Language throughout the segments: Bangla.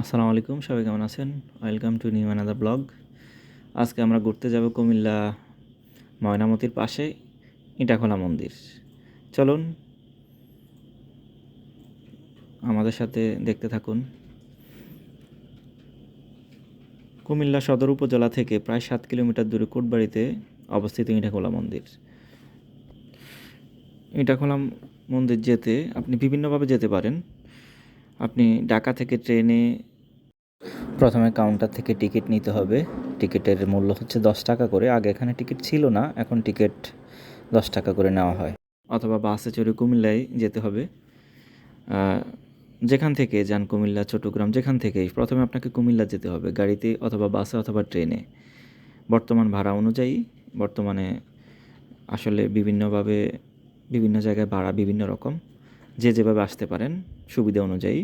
আসসালামু আলাইকুম, সবাই কেমন আছেন? Welcome to new another blog আজকে আমরা ঘুরতে যাব কুমিল্লা ময়নামতির পাশে ইটাখোলা মন্দির। চলুন, আমাদের সাথে দেখতে থাকুন। কুমিল্লা সদর উপজেলা থেকে প্রায় সাত কিলোমিটার দূরে কোটবাড়িতে অবস্থিত ইটাখোলা মন্দির। ইটাখোলা মন্দির যেতে আপনি বিভিন্নভাবে যেতে পারেন। আপনি ঢাকা থেকে ট্রেনে প্রথমে কাউন্টার থেকে টিকিট নিতে হবে। টিকিটের মূল্য হচ্ছে দশ টাকা করে। আগে এখানে টিকিট ছিল না, এখন টিকিট দশ টাকা করে নেওয়া হয়। অথবা বাসে চড়ে কুমিল্লায় যেতে হবে। যেখান থেকে যান কুমিল্লা, চট্টগ্রাম, যেখান থেকেই। প্রথমে আপনাকে কুমিল্লা যেতে হবে, গাড়িতে অথবা বাসে অথবা ট্রেনে বর্তমান ভাড়া অনুযায়ী, বর্তমানে আসলে বিভিন্নভাবে, বিভিন্ন জায়গায় ভাড়া বিভিন্ন রকম। যে যেভাবে আসতে পারেন, সুবিধা অনুযায়ী।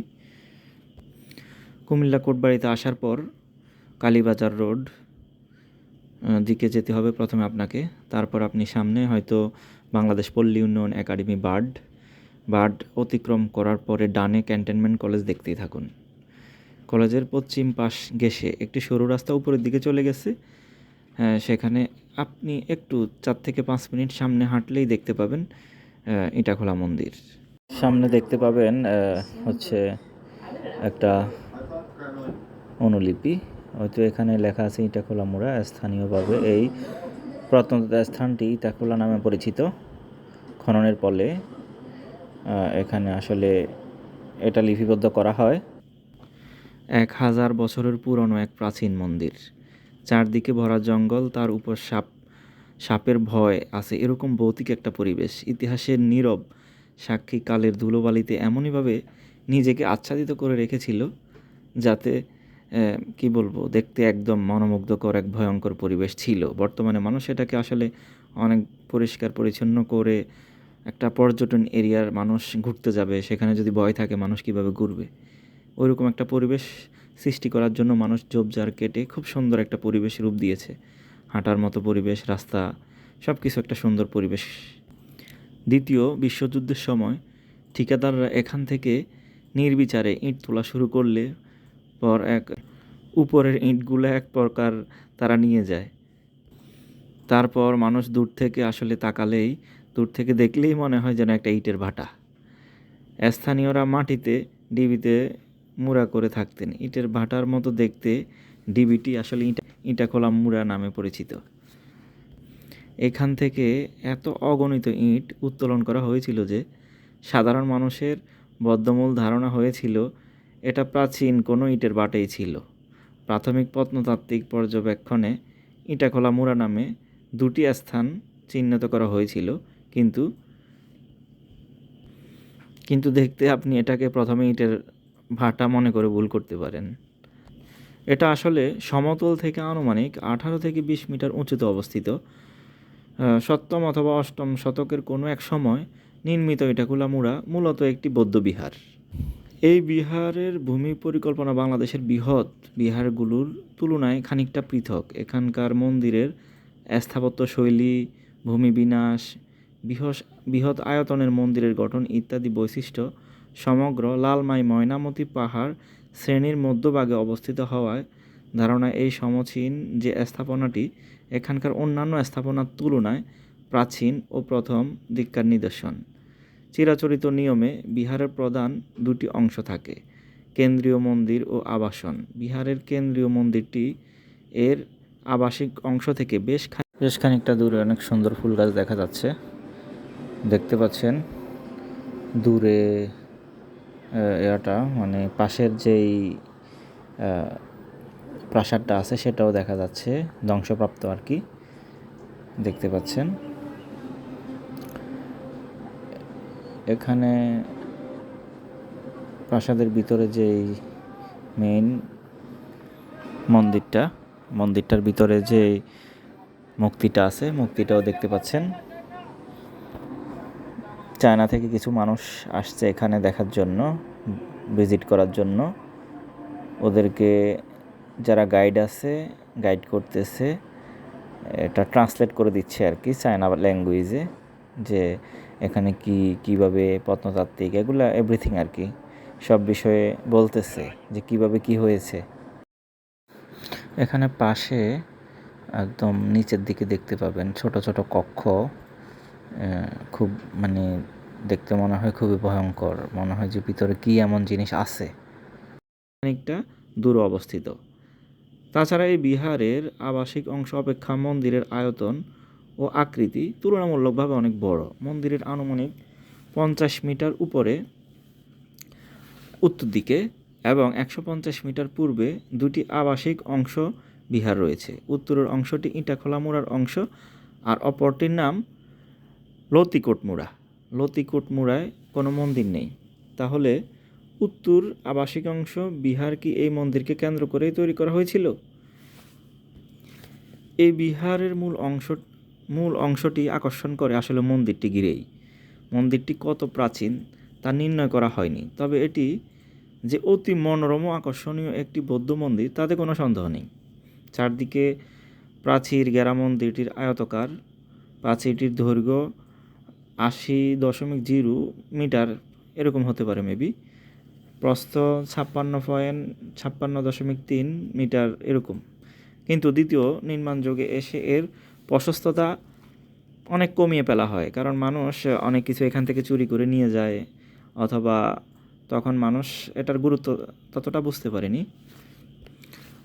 কুমিল্লা কোটবাড়িতে আসার পর কালীবাজার রোড দিকে যেতে হবে প্রথমে আপনাকে। তারপর আপনি সামনে হয়তো বাংলাদেশ পল্লী উন্নয়ন একাডেমি বার্ড বার্ড অতিক্রম করার পরে ডানে ক্যান্টনমেন্ট কলেজ দেখতেই থাকুন। কলেজের পশ্চিম পাশ ঘেসে একটি সরু রাস্তা উপরের দিকে চলে গেছে। হ্যাঁ, সেখানে আপনি একটু চার থেকে পাঁচ মিনিট সামনে হাঁটলেই দেখতে পাবেন ইটাখোলা মন্দির। সামনে দেখতে পাবেন হচ্ছে একটা অনুলিপি। হয়তো এখানে লেখা আছে ইটাখোলা মোড়া, স্থানীয়ভাবে এই প্রত্নতত্ত্ব স্থানটি ইটাখোলা নামে পরিচিত। খননের ফলে এখানে আসলে এটা লিপিবদ্ধ করা হয়। এক হাজার বছরের পুরনো এক প্রাচীন মন্দির। চারদিকে ভরা জঙ্গল, তার উপর সাপ সাপের ভয় আছে। এরকম ভৌতিক একটা পরিবেশ। ইতিহাসের নীরব সাক্ষী কালের ধুলোবালিতে এমনইভাবে নিজেকে আচ্ছাদিত করে রেখেছিল, যাতে কি বলব, দেখতে একদম মনোমুগ্ধকর এক ভয়ঙ্কর পরিবেশ ছিল। বর্তমানে মানুষ এটাকে আসলে অনেক পরিষ্কার পরিচ্ছন্ন করে একটা পর্যটন এরিয়ার মানুষ ঘুরতে যাবে, সেখানে যদি ভয় থাকে মানুষ কীভাবে ঘুরবে? ওইরকম একটা পরিবেশ সৃষ্টি করার জন্য মানুষ ঝোপঝাড় কেটে খুব সুন্দর একটা পরিবেশ রূপ দিয়েছে। হাঁটার মতো পরিবেশ, রাস্তা সব কিছু একটা সুন্দর পরিবেশ। দ্বিতীয়, বিশ্বযুদ্ধের সময় ঠিকাদাররা এখান থেকে নির্বিচারে ইট তোলা শুরু করলে পর এক উপরের ইটগুলো এক প্রকার তারা নিয়ে যায়। তারপর মানুষ দূর থেকে আসলে তাকালেই, দূর থেকে দেখলেই মনে হয় যেন একটা ইটের ভাটা। স্থানীয়রা মাটিতে, ডিবিতে মুড়া করে থাকতেন। ইটের ভাটার মতো দেখতে ডিবিটি আসলে ইটা, ইটাখোলা মুড়া নামে পরিচিত। এখান থেকে এত অগণিত ইট উত্তোলন করা হয়েছিল যে, সাধারণ মানুষের বদ্ধমূল ধারণা হয়েছিল এটা প্রাচীন কোনো ইটের বাটেই ছিল। প্রাথমিক প্রত্নতাত্ত্বিক পর্যবেক্ষণে ইটাখোলা মুড়া নামে দুটি স্থান চিহ্নিত করা হয়েছিল, কিন্তু কিন্তু দেখতে আপনি এটাকে প্রথমে ইটের ভাটা মনে করে ভুল করতে পারেন। এটা আসলে সমতল থেকে আনুমানিক আঠারো থেকে বিশ মিটার উঁচুতে অবস্থিত। সপ্তম অথবা অষ্টম শতকের কোনো এক সময় নির্মিত ইটাকুলা মুড়া মূলত একটি বৌদ্ধবিহার এই বিহারের ভূমি পরিকল্পনা বাংলাদেশের বৃহৎ বিহারগুলোর তুলনায় খানিকটা পৃথক। এখানকার মন্দিরের স্থাপত্য শৈলী, ভূমি বিন্যাস বৃহৎ বৃহৎ আয়তনের মন্দিরের গঠন ইত্যাদি বৈশিষ্ট্য সমগ্র লালমাই ময়নামতি পাহাড় শ্রেণির মধ্যভাগে অবস্থিত হওয়ায় ধারণা এই সমচীন যে স্থাপনাটি এখানকার অন্যান্য স্থাপনার তুলনায় প্রাচীন ও প্রথম দিককার নিদর্শন। চিরাচরিত নিয়মে বিহারের প্রধান দুটি অংশ থাকে, কেন্দ্রীয় মন্দির ও আবাসন। বিহারের কেন্দ্রীয় মন্দিরটি এর আবাসিক অংশ থেকে বেশ বেশ খানিকটা দূরে অনেক সুন্দর ফুল গাছ দেখা যাচ্ছে। দেখতে পাচ্ছেন দূরে এটা মানে পাশের যেই প্রাসাদটা আছে সেটাও দেখা যাচ্ছে, ধ্বংসপ্রাপ্ত আর কি। দেখতে পাচ্ছেন। এখানে প্রাসাদের ভিতরে যেই মেইন মন্দিরটা, মন্দিরটার ভিতরে যে মুক্তিটা আছে মুক্তিটাও দেখতে পাচ্ছেন। চায়না থেকে কিছু মানুষ আসছে এখানে দেখার জন্য, ভিজিট করার জন্য। ওদেরকে যারা গাইড আছে গাইড করতেছে, এটা ট্রান্সলেট করে দিচ্ছে আর কি চায়না ল্যাঙ্গুয়েজে যে এখানে কি, কীভাবে প্রত্নতাত্ত্বিক, এগুলা এভরিথিং আর কি সব বিষয়ে বলতেছে যে কীভাবে কি হয়েছে। এখানে পাশে একদম নিচের দিকে দেখতে পাবেন ছোট ছোট কক্ষ। খুব মানে দেখতে মনে হয় খুবই ভয়ঙ্কর। মনে হয় যে ভিতরে কি এমন জিনিস আছে। অনেকটা দূরে অবস্থিত। তাছাড়া এই বিহারের আবাসিক অংশ অপেক্ষা মন্দিরের আয়তন ও আকৃতি তুলনামূলকভাবে অনেক বড়। মন্দিরের আনুমানিক পঞ্চাশ মিটার উপরে উত্তর দিকে এবং একশো পঞ্চাশ মিটার পূর্বে দুটি আবাসিক অংশ বিহার রয়েছে। উত্তরের অংশটি ইটাখোলা মুড়ার অংশ আর অপরটির নাম লতিকোট মুড়া। লতিকোট মুড়ায় কোনো মন্দির নেই। তাহলে উত্তর আবাসিক অংশ বিহার কি এই মন্দিরকে কেন্দ্র করেই তৈরি করা হয়েছিল? এই বিহারের মূল অংশ মূল অংশটি আকর্ষণ করে আসলে মন্দিরটি ঘিরেই। মন্দিরটি কত প্রাচীন তা নির্ণয় করা হয়নি, তবে এটি যে অতি মনোরম আকর্ষণীয় একটি বৌদ্ধ মন্দির তাতে কোনো সন্দেহ নেই। চারদিকে প্রাচীর গেরা মন্দিরটির আয়তকার, প্রাচীরটির দৈর্ঘ্য আশি দশমিক জিরো মিটার, এরকম হতে পারে মেবি প্রস্থ ছাপ্পান্ন পয়েন্ট ছাপ্পান্ন দশমিক তিন মিটার এরকম। কিন্তু দ্বিতীয় নির্মাণ যুগে এসে এর প্রশস্ততা অনেক কমিয়ে ফেলা হয়। কারণ মানুষ অনেক কিছু এখান থেকে চুরি করে নিয়ে যায় অথবা তখন মানুষ এটার গুরুত্ব ততটা বুঝতে পারেনি।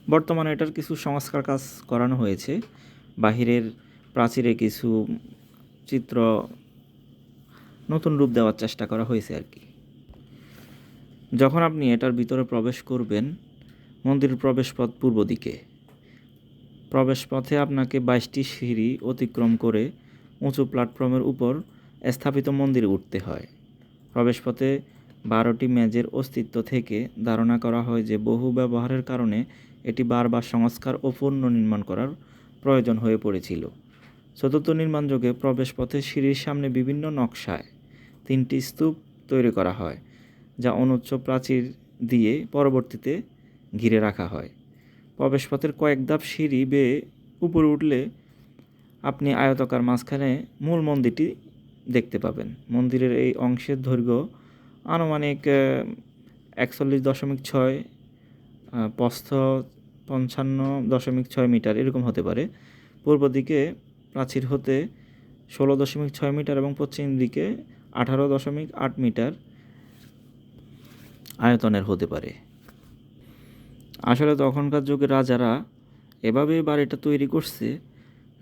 বর্তমানে এটার কিছু সংস্কার কাজ করানো হয়েছে। বাহিরের প্রাচীরে কিছু চিত্র নতুন রূপ দেওয়ার চেষ্টা করা হয়েছে আর কি। যখন আপনি এটার ভিতরে প্রবেশ করবেন, মন্দিরের প্রবেশপথ পূর্ব দিকে। প্রবেশপথে আপনাকে বাইশটি সিঁড়ি অতিক্রম করে উঁচু প্ল্যাটফর্মের উপর স্থাপিত মন্দিরে উঠতে হয়। প্রবেশপথে বারোটি মেজের অস্তিত্ব থেকে ধারণা করা হয় যে বহু ব্যবহারের কারণে এটি বারবার সংস্কার ও পুনর্নির্মাণ করার প্রয়োজন হয়ে পড়েছিল। চতুর্থ নির্মাণ যুগে প্রবেশপথে সিঁড়ির সামনে বিভিন্ন নকশায় তিনটি স্তূপ তৈরি করা হয়, যা অনুচ্চ প্রাচীর দিয়ে পরবর্তীতে ঘিরে রাখা হয়। প্রবেশপথের কয়েক ধাপ সিঁড়ি বেয়ে উপরে উঠলে আপনি আয়তকার মাঝখানে মূল মন্দিরটি দেখতে পাবেন। মন্দিরের এই অংশের দৈর্ঘ্য আনুমানিক একচল্লিশ দশমিক ছয় প্রস্থ পঞ্চান্ন দশমিক ছয় মিটার, এরকম হতে পারে। পূর্ব দিকে প্রাচীর হতে ষোলো দশমিক ছয় মিটার এবং পশ্চিম দিকে আঠারো দশমিক আট মিটার আয়তনের হতে পারে। আসলে তখনকার যুগে রাজারা এভাবে বাড়িটা তৈরি করছে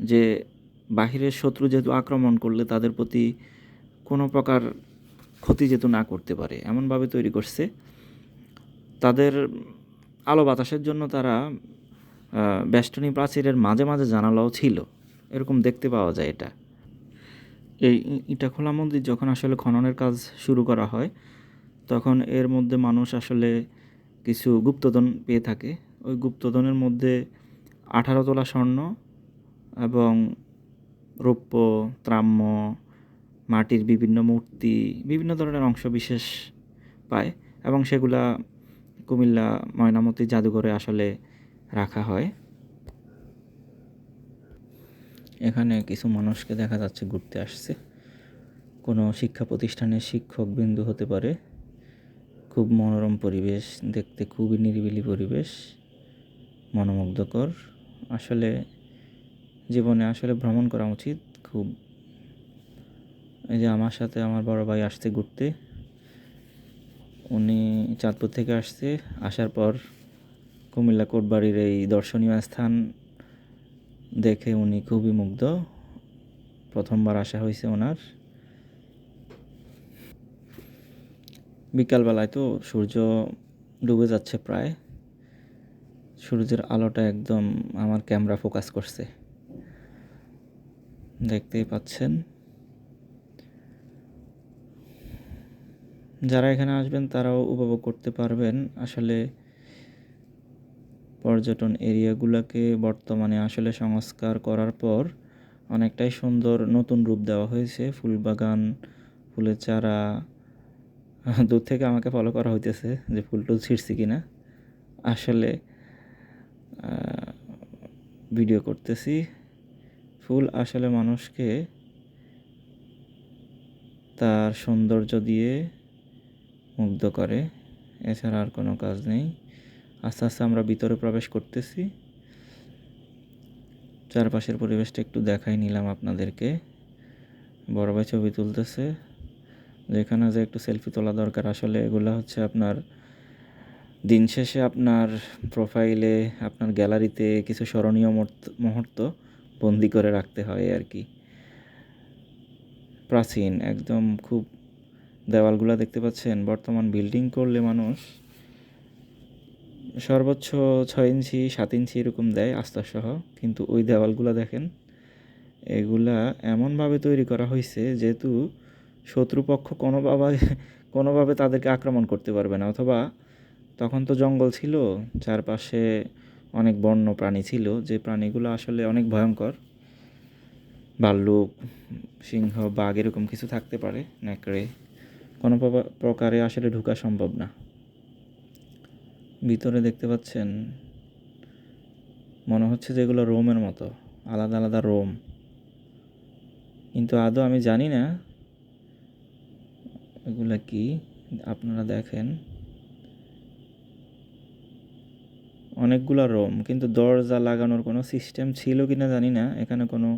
যে বাহিরের শত্রু যেহেতু আক্রমণ করলে তাদের প্রতি কোনো প্রকার ক্ষতি যেহেতু না করতে পারে, এমনভাবে তৈরি করছে। তাদের আলো বাতাসের জন্য তারা বেষ্টনী প্রাচীরের মাঝে মাঝে জানালাও ছিল। এরকম দেখতে পাওয়া যায় এটা। এই ইটাখোলা মন্দির যখন আসলে খননের কাজ শুরু করা হয়, তখন এর মধ্যে মানুষ আসলে কিছু গুপ্তধন পেয়ে থাকে। ওই গুপ্তধনের মধ্যে আঠারো তোলা স্বর্ণ এবং রৌপ্য, ত্রাম্য, মাটির বিভিন্ন মূর্তি, বিভিন্ন ধরনের অংশ বিশেষ পায় এবং সেগুলা কুমিল্লা, ময়নামতি, জাদুঘরে আসলে রাখা হয়। এখানে কিছু মানুষকে দেখা যাচ্ছে ঘুরতে আসছে। কোনো শিক্ষা প্রতিষ্ঠানের শিক্ষক বিন্দু হতে পারে। খুব মনোরম পরিবেশ, দেখতে খুবই নিরিবিলি পরিবেশ, মনোমুগ্ধকর। আসলে জীবনে আসলে ভ্রমণ করা উচিত খুব। এই যে আমার সাথে আমার বড় ভাই আসছে ঘুরতে, উনি চাঁদপুর থেকে আসছে, আসার পর কুমিল্লা কোটবাড়ির এই দর্শনীয় স্থান দেখে উনি খুবই মুগ্ধ। প্রথমবার আসা হয়েছে ওনার। বিকালবেলায় তো সূর্য ডুবে যাচ্ছে প্রায়। সূর্যের আলোটা একদম আমার ক্যামেরা ফোকাস করছে। দেখতেই পাচ্ছেন। যারা এখানে আসবেন তারাও উপভোগ করতে পারবেন। আসলে পর্যটন এরিয়াগুলোকে বর্তমানে আসলে সংস্কার করার পর অনেকটাই সুন্দর নতুন রূপ দেওয়া হয়েছে। ফুলবাগান, ফুলের চারা দূর থেকে আমাকে ফলো করা হইতেছে যে ফুল টুল ছিঁড়ছি কি না আসলে ভিডিও করতেছি। ফুল আসলে মানুষকে তার সৌন্দর্য দিয়ে মুগ্ধ করে, এছাড়া আর কোনো কাজ নেই। আস্তে আস্তে আমরা ভিতরে প্রবেশ করতেছি। চারপাশের পরিবেশটা একটু দেখাই নিলাম আপনাদেরকে। বড় ভাই ছবি তুলতেছে। যেখানে যে একটু সেলফি তোলা দরকার, আসলে এগুলো হচ্ছে আপনার দিন শেষে আপনার প্রোফাইলে আপনার গ্যালারিতে কিছু স্মরণীয় মুহূর্ত- বন্দি করে রাখতে হয় আর কি প্রাচীন, একদম খুব দেওয়ালগুলো দেখতে পাচ্ছেন, বর্তমান বিল্ডিং করলে মানুষ সর্বোচ্চ ছয় ইঞ্চি, সাত ইঞ্চি এরকম দেয় আস্তাসহ কিন্তু ওই দেওয়ালগুলো দেখেন, এগুলা এমনভাবে তৈরি করা হয়েছে যেহেতু শত্রুপক্ষ কোনোভাবে কোনোভাবে তাদেরকে আক্রমণ করতে পারবে না। অথবা তখন তো জঙ্গল ছিল, চারপাশে অনেক বন্য প্রাণী ছিল, যে প্রাণীগুলো আসলে অনেক ভয়ঙ্কর। ভাল্লুক সিংহ, বাঘ এরকম কিছু থাকতে পারে, নেকড়ে। কোনো প্রকারে আসলে ঢুকা সম্ভব না। ভিতরে দেখতে পাচ্ছেন, মনে হচ্ছে যেগুলো রোমের মতো, আলাদা আলাদা রোম। কিন্তু আদৌ আমি জানি না এগুলা কি? আপনারা দেখেন। অনেকগুলা রোম, কিন্তু দরজা লাগানোর কোনো সিস্টেম ছিল কি না জানি না, এখানে কোনো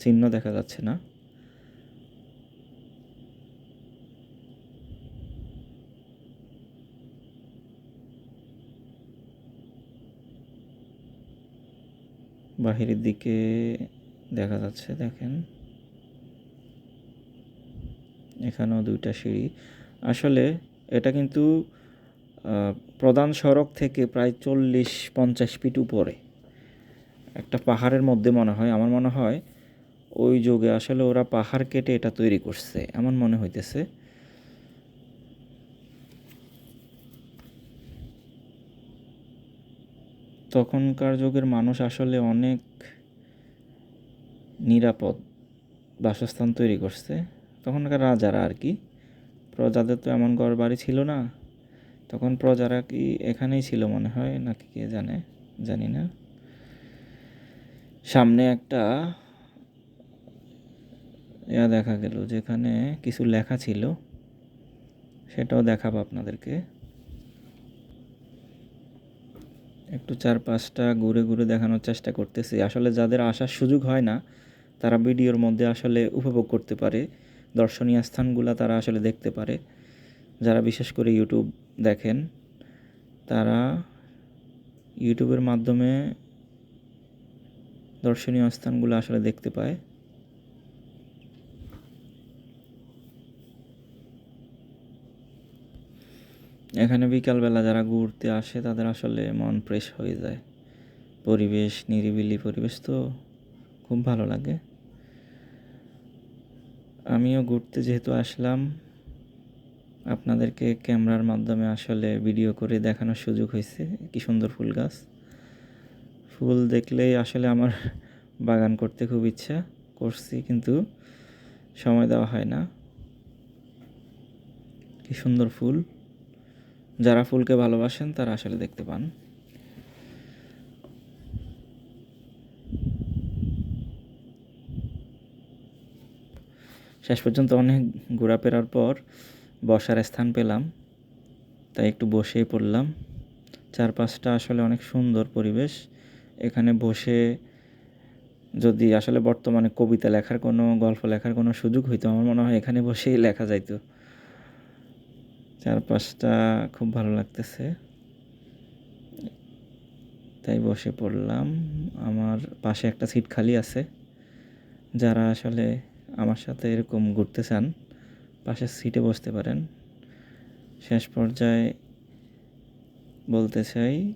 চিহ্ন দেখা যাচ্ছে না। বাহিরের দিকে দেখা যাচ্ছে, দেখেন। এখানেও দুইটা সিঁড়ি। আসলে এটা কিন্তু প্রধান সড়ক থেকে প্রায় চল্লিশ, পঞ্চাশ ফিট উপরে। একটা পাহাড়ের মধ্যে মনে হয়, আমার মনে হয় ওই যুগে আসলে ওরা পাহাড় কেটে এটা তৈরি করছে, এমন মনে হইতেছে। তখনকার যুগের মানুষ আসলে অনেক নিরাপদ বাসস্থান তৈরি করছে। তখনকার রাজারা আর কি, প্রজাদের তো এমন ঘর বাড়ি ছিল না। তখন প্রজারা কি এখানেই ছিল মনে হয় নাকি কে জানে, জানি না। সামনে একটা ইয়া দেখা গেল যেখানে কিছু লেখা ছিল, সেটাও দেখাবো আপনাদেরকে। একটু চার পাঁচটা ঘুরে ঘুরে দেখানোর চেষ্টা করতেছি। আসলে যাদের আসার সুযোগ হয় না, তারা ভিডিওর মধ্যে আসলে উপভোগ করতে পারে। দর্শনীয় স্থানগুলো তারা আসলে দেখতে পারে। যারা বিশেষ করে ইউটিউব দেখেন, তারা ইউটিউবের মাধ্যমে দর্শনীয় স্থানগুলো আসলে দেখতে পায়। এখানে বিকালবেলা যারা ঘুরতে আসে, তাদের আসলে মন ফ্রেশ হয়ে যায়। পরিবেশ নিরিবিলি পরিবেশ তো খুব ভালো লাগে। আমিও ঘুরতে যেহেতু আসলাম, আপনাদেরকে ক্যামেরার মাধ্যমে আসলে ভিডিও করে দেখানোর সুযোগ হয়েছে। কি সুন্দর ফুল গাছ। ফুল দেখলেই আসলে আমার বাগান করতে খুব ইচ্ছা করছি, কিন্তু সময় দেওয়া হয় না। কি সুন্দর ফুল। যারা ফুলকে ভালোবাসেন তারা আসলে দেখতে পান। শেষ পর্যন্ত অনেক ঘোরাফেরার পর বসার স্থান পেলাম। তাই একটু বসেই পড়লাম। চারপাশটা আসলে অনেক সুন্দর পরিবেশ। এখানে বসে যদি আসলে বর্তমানে কবিতা লেখার কোনো, গল্প লেখার কোনো সুযোগ হইতো, আমার মনে হয় এখানে বসেই লেখা যাইতো। চারপাশটা খুব ভালো লাগতেছে। তাই বসে পড়লাম। আমার পাশে একটা সিট খালি আছে। যারা আসলে আমার সাথে এরকম ঘুরতে চান, পাশের সিটে বসতে পারেন। শেষ পর্যায়ে বলতে চাই,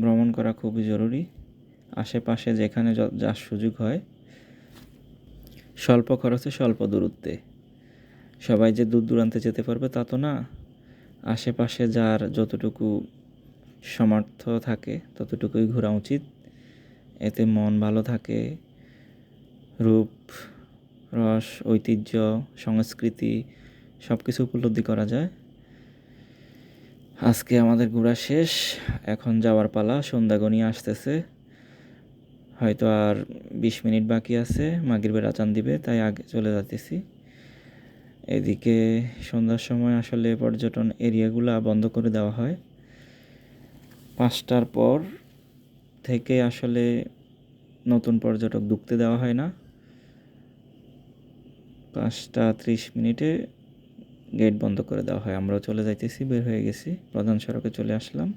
ভ্রমণ করা খুবই জরুরি। আশেপাশে যেখানে য- যার সুযোগ হয়, স্বল্প খরচে স্বল্প দূরত্বে। সবাই যে দূর দূরান্তে যেতে পারবে তা তো না। আশেপাশে যার যতটুকু সামর্থ্য থাকে, ততটুকুই ঘোরা উচিত। এতে মন ভালো থাকে। রূপ রস, ঐতিহ্য, সংস্কৃতি সব কিছু উপলব্ধি করা যায়। আজকে আমাদের ঘোরা শেষ। এখন যাওয়ার পালা সন্ধ্যা গনিয়ে আসতেছে। হয়তো আর বিশ মিনিট বাকি আছে, মাগরিবের আজান দিবে, তাই আগে চলে যাতেছি এদিকে সন্ধ্যার সময় আসলে পর্যটন এরিয়াগুলো বন্ধ করে দেওয়া হয়। পাঁচটার পর থেকে আসলে নতুন পর্যটক ঢুকতে দেওয়া হয় না। পাঁচটা ত্রিশ মিনিটে গেট বন্ধ করে দেওয়া হয়। আমরাও চলে যাইতেছি, বের হয়ে গেছি। প্রধান সড়কে চলে আসলাম।